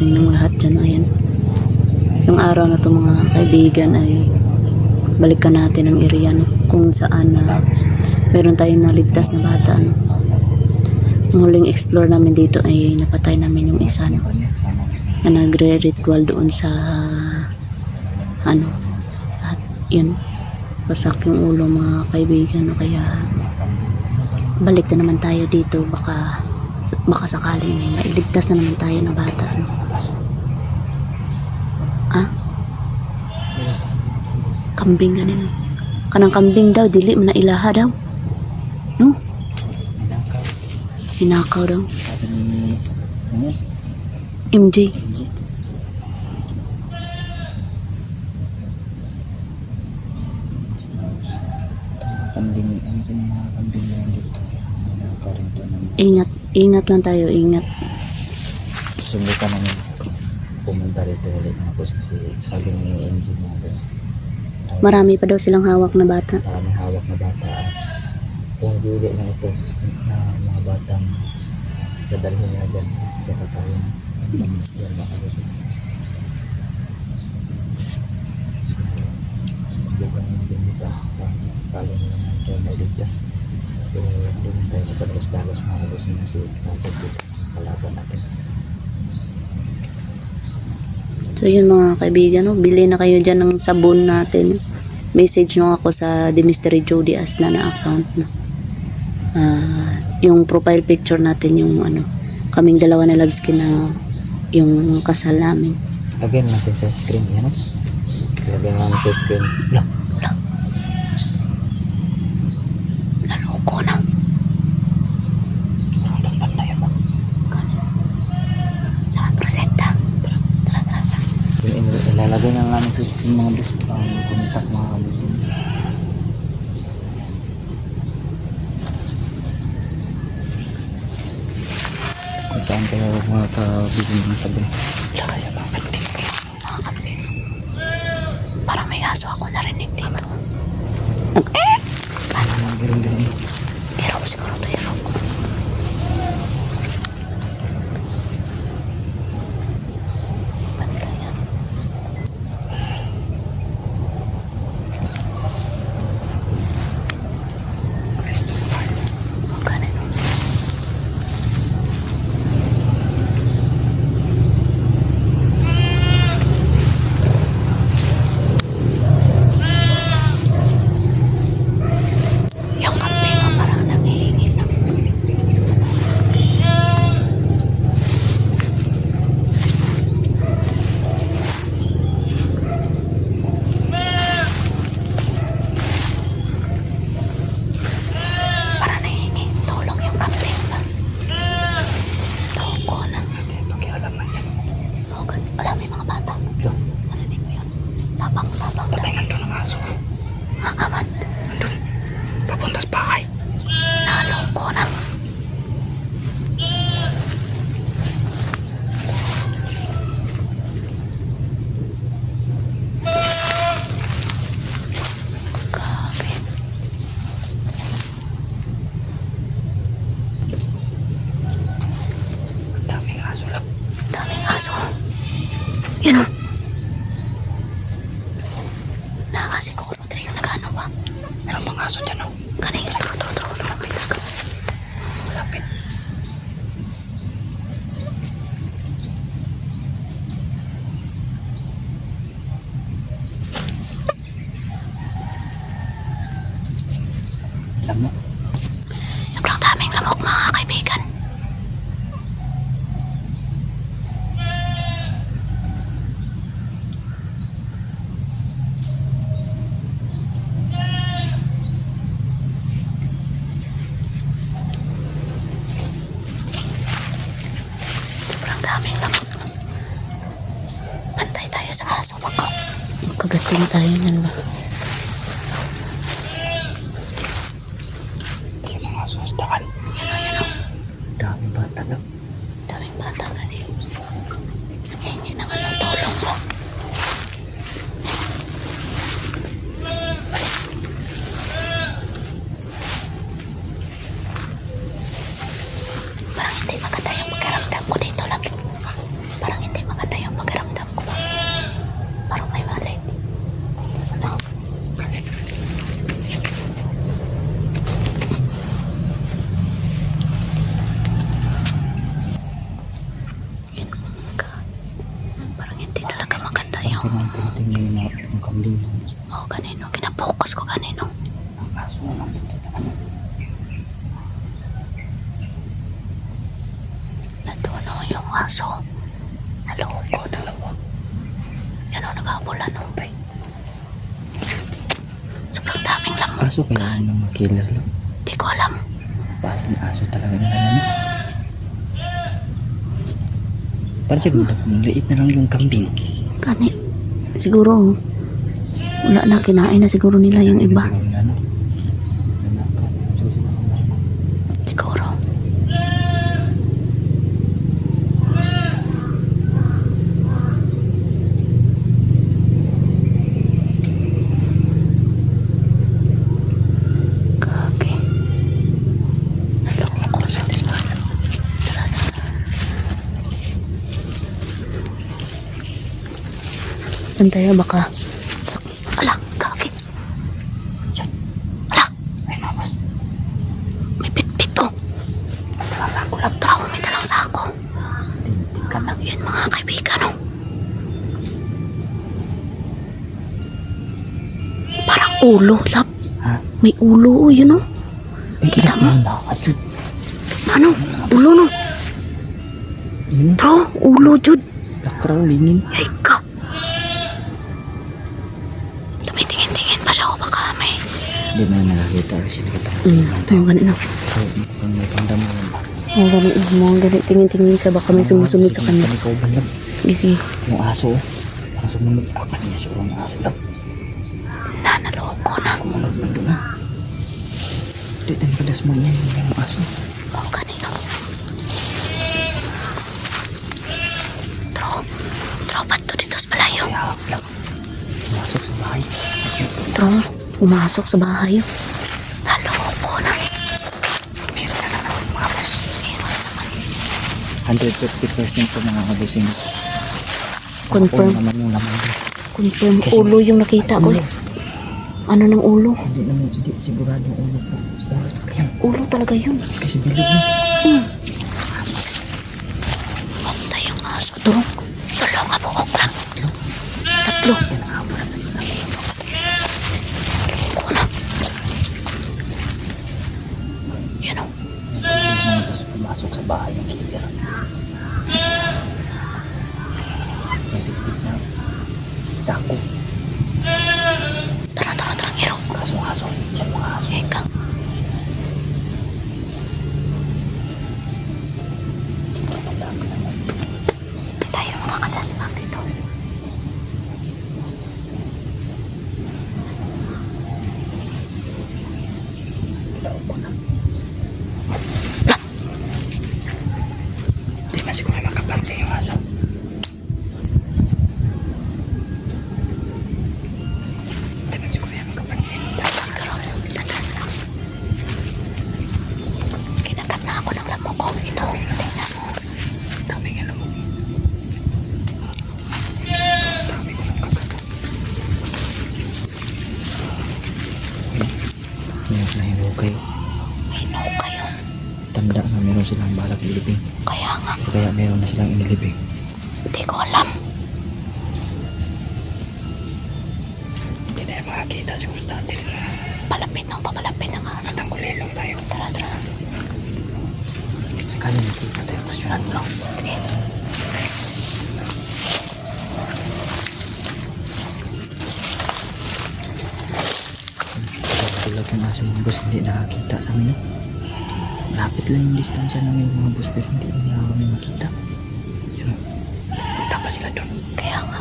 Sa inyong lahat dyan. Ayan. Yung araw na to mga kaibigan ay balikan natin ang area no? kung saan na meron tayong naligtas na bata. No? Yung huling explore namin dito ay napatay namin yung isa no? na nagre-ritual doon sa ano at yun pasak yung ulo mga kaibigan no? kaya balik na naman tayo dito baka baka sakaling may mailigtas na naman tayo na bata no? ah kambing ganin kanang kambing daw dili man ilaha daw. No? Hinakaw daw. MJ kambing, ano po yung mga kambing na yan dito? Nakarinto ng ingat ingat lang tayo ingat. Subukan namin pumunta rito ulit na po kasi sabi ni engine natin marami pa daw silang hawak na bata. Maraming hawak na bata. At kung dili na ito na mga batang dadalhin na dyan kaya tayo yan makalusot subukan natin dito na naman ito may ligtas pero doon tayo madalos-dalos makalusin na si Kapag dito kalaban natin So yun mga kaibigan, no? bili na kayo dyan ng sabon natin. Message nyo ako sa The Mystery Jody Asna na account. No? Ah, yung profile picture natin yung ano, kaming dalawa na love skin na yung kasal namin. Lagyan natin sa screen yan. no? Lagyan natin sa screen. Look, look. Naloko na. Dapat na yan. Saan presenta? Tara, tara, tara. Yung ilalagay na namin sa screen mga bus. Ang contact mga bus. Kung saan kayo mga kabigin ng sabi. Lagay ang mga kanting. Mga kambing. Parang may aso ako narinig dito. Ano mga giring-giring. Hero tayo sa aso. Baka magkagatin tayo nan ba? meron mga aso sa daan. Yan o, yan o. Daming bata lang. Daming bata na rin. Nangihingi ng ano, tulong ba? Parang hindi maganda yung pakiramdam ko dito lang. Tingting yung mga yung kambing. Oh, kanino. Kinapokus ko kanino. Ang aso na lang sa ano. Natuno yung aso. Naloko dalawa. Yan o, naghabulan o. Sobrang daming lamok. Aso kaya yung mga killer lang. Di ko alam. Basa na aso talaga yan. eh. Parang siguro, liit na lang yung kambing. Kani. Siguro, wala na kinain na siguro nila yung iba. Siguro na ano. Nanakaw. Susunod na lang. Siguro. Kage. Naloko ko sa tismana. Tara, tara. Antaya baka. Sak- Ala, kage. Ala, Ay, mamas. may pitpit oh. Dalang sako lang. Tara, may dalang sako. Tingting ka na. Yan mga kaibigan, oh. Parang ulo, lap. Ha? May ulo, oh, yun, oh. Ay, Kita mo? Ano? Ulo, no? Yun. Bro, ulo, Jud. Lakraw, lingin. Yay Hindi na nakakita. Nakita. Hmm, yung ganun, oh. So, kung may pandamalan ba? Yung ganun, mo, ganun, tingin-tingin siya. Baka may sumusunod sa kanya. Ikaw ba lang? Sige. Yung aso. Ang sumunod. Akan niya siguro ang aso lang. Nanaloko na. Sumunod na doon. Hindi, tayo kadas mo niya yung aso. Oh, kanino? Tro, tro, ba't to dito sa palayo? Kaya lang. Masok sa bahay. Tro, pumasok sa bahay. Naloko na. Meron na naman mga bas. Meron naman. 150% po mga kabusing. Confirm. Ako naman yung laman. Confirm, ulo yung nakita ko. Ano ng ulo? Hindi naman, hindi sigurado ulo po. Ulo talaga yan. Ulo talaga yun. Kasi bilog na. Hmm. Patay yung aso. Tro, tulo ka buhok lang. Tatlo. Loko na. Yan o. Mga bas pumasok sa bahay ng killer. May bitbit na sako. Tara, tara, tara, ngiro. Kaso aso. Diyan mga aso. Eka. Tayo mga kalasmak dito. Hindi na siguro makapansin yung aso. Hindi na siguro yan makapansin. Siguro, tandaan lang. Kinagat na ako ng lamok ko. Ito, tingnan mo. Dami nga lumong. Dami ko lang kagat. Meron na hinukay. May no kayo. Tanda na meron silang balak ilibing. Kaya nga, Kaya meron na silang inilibing. hindi ko alam. Hindi na yung makakita si Constante. Palapit ng papalapit ng aso. Tangkulin lang tayo. Tara, tara. Sakali nakita tayo. Kusyonan mo lang. Sige. Tulad yung aso mga boss, hindi nakakita sa amin. no? Lapit lang yung distansya namin mga boss, pero hindi niya kami makita. Yun. Punta pa sila doon. Kaya nga,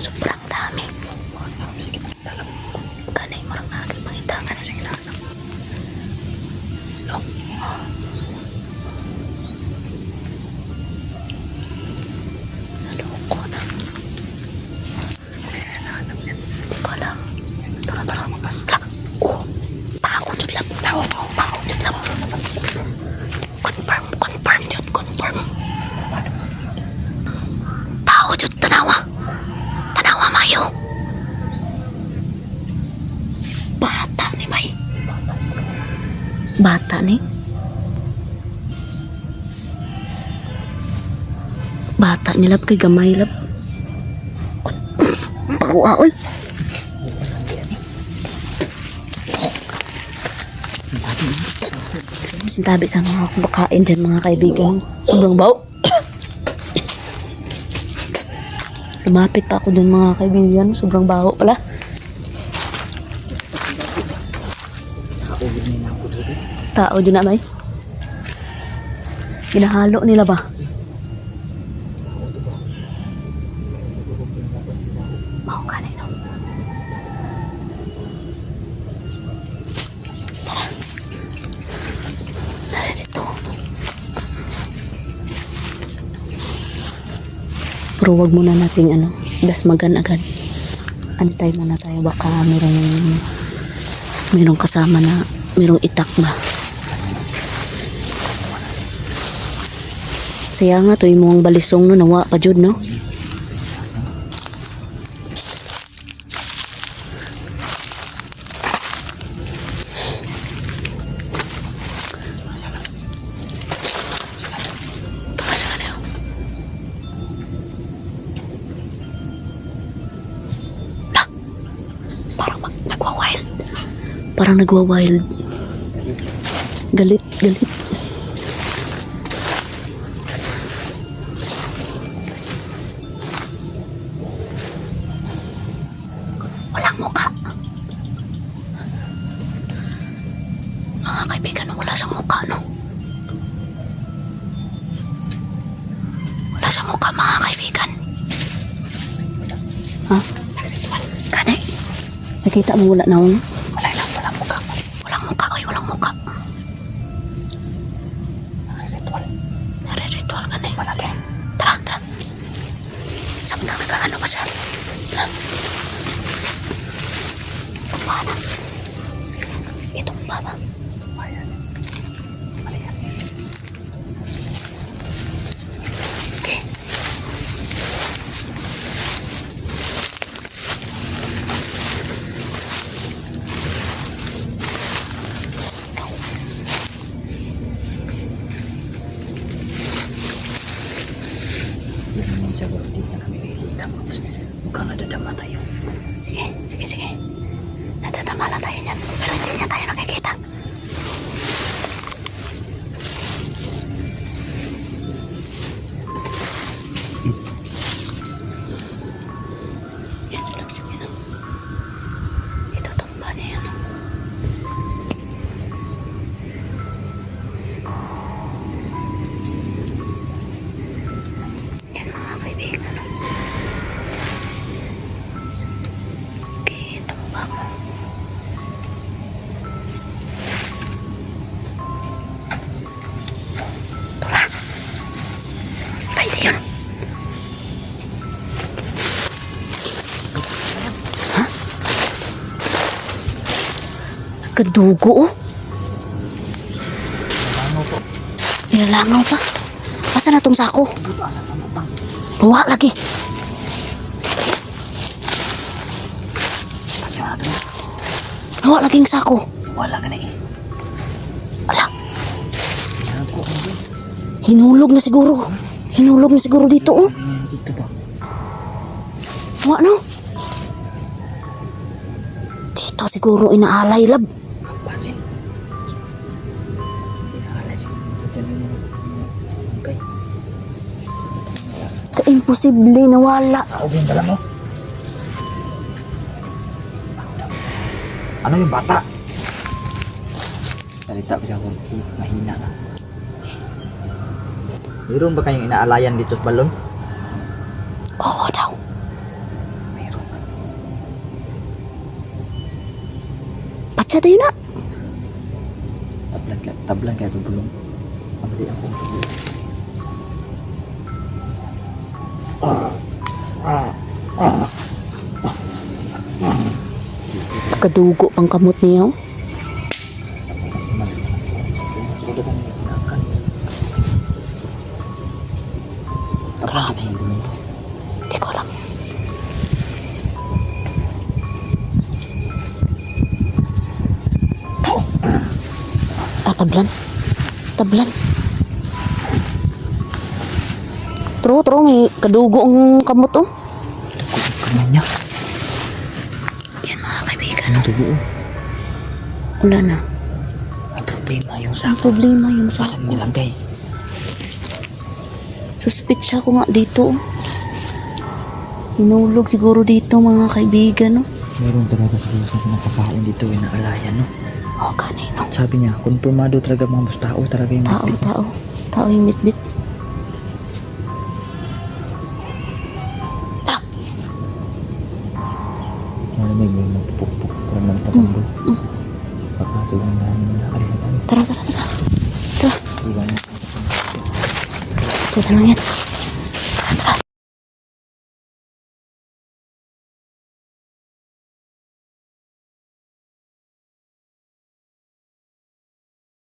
Sobrang dami. Sige, Bata ni? Bata nila kay gamay lab. Pakuaol. Sintabi sa mga kumakain dyan mga kaibigan. Sobrang baw. Lumapit pa ako dun mga kaibigan. Sobrang baho pala. Nakaugid na yung ako dito. Tao dyan na may. Ginahalo nila ba? Mao ka no? Tara. Tara. Pero wag muna nating ano, dasmagan agad. Antay muna tayo baka merong kasama na merong itak ba. Saya nga to imong balisong no nawa pa jud no. Nagwa-wild. Galit, galit. Walang muka. Mga kaibigan, wala sa muka, no? Wala sa muka, mga kaibigan. Ha? Kani? Nakita mo wala na ako? Wala Tara. Tumba na. Itumba Niyan. Pero hindi niya tayo nakikita. Kadugo, oh. Ano po? Nilalangaw pa. Asa na tong sako? Buwa lagi. Buwa laging sako. Wala ka na eh. Ala, hinulog na siguro. Hinulog na siguro dito, oh. Dito ba? Buwa, no? Dito siguro inaalay, lab. Ka-imposible nawala. Tao yung dala mo. Ano yung bata? Salita ko siya kung mahina na. Mayroon ba kayong inaalayan dito sa balon? Oo daw. Mayroon. Patsa tayo na. Tablan ka, tablan ka ito bulong. Amali ang sa Kadugo pang kamot gunakan. Grabe. Hindi ko alam. Ah, tablan. Tablan. Tro, tro, may kadugo ang kamot oh. Kanya niya. Ito buo? Wala na. May problema yung sa problema yung sa Saan nilagay? Suspect siya ko nga dito. Hinulog siguro dito mga kaibigan. Oh. Meron talaga siguro sa pinapakain dito inaalayan no? Oh, kanino? Sabi niya, konfirmado talaga mga boss tao talaga yung Tao, bitbit. tao. Tao yung bitbit. Nakalimutan. Tara,